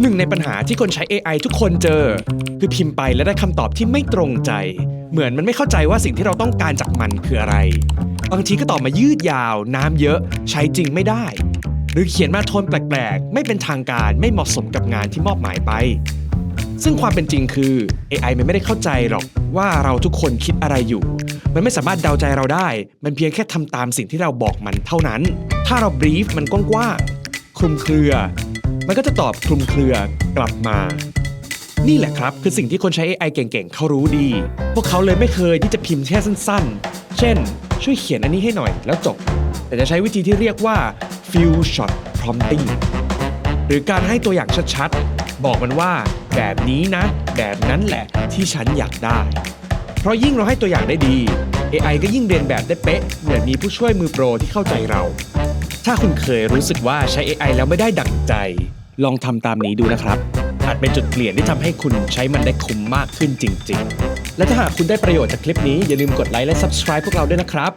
หนึ่งในปัญหาที่คนใช้ AI ทุกคนเจอ คือพิมพ์ไปแล้วได้คำตอบที่ไม่ตรงใจ เหมือนมันไม่เข้าใจว่าสิ่งที่เราต้องการจากมันคืออะไร บางทีก็ตอบมายืดยาว น้ำเยอะ ใช้จริงไม่ได้ หรือเขียนมาโทนแปลกๆ ไม่เป็นทางการไม่เหมาะสมกับงานที่มอบหมายไป ซึ่งความเป็นจริงคือ AI มันไม่ได้เข้าใจหรอกว่าเราทุกคนคิดอะไรอยู่ มันไม่สามารถเดาใจเราได้ มันเพียงแค่ทำตามสิ่งที่เราบอกมันเท่านั้น ถ้าเราบรีฟมันกว้างๆคลุมเครือ มันก็จะตอบคลุมเครือกลับมา นี่แหละครับ คือสิ่งที่คนใช้ AI เก่งๆ เขารู้ดี พวกเขาเลยไม่เคยที่จะพิมพ์แค่สั้นๆ เช่น ช่วยเขียนอันนี้ให้หน่อยแล้วจบ แต่จะใช้วิธีที่เรียกว่า few shot prompting หรือการให้ตัวอย่างชัดๆ บอกมันว่า แบบนี้นะ แบบนั้นแหละที่ฉันอยากได้ เพราะยิ่งเราให้ตัวอย่างได้ดี AI ก็ยิ่งเรียนแบบได้เป๊ะ เหมือนมีผู้ช่วยมือโปรที่เข้าใจเรา ถ้าคุณเคยรู้สึกว่าใช้ AI แล้วไม่ได้ดั่งใจ ลองทำตามนี้ดูนะครับอาจเป็นจุดเปลี่ยนที่ทำให้คุณใช้มันได้คุ้มมากขึ้นจริง ๆ และถ้าหากคุณได้ประโยชน์จากคลิปนี้อย่าลืมกดไลค์และ Subscribe พวกเราด้วยนะครับ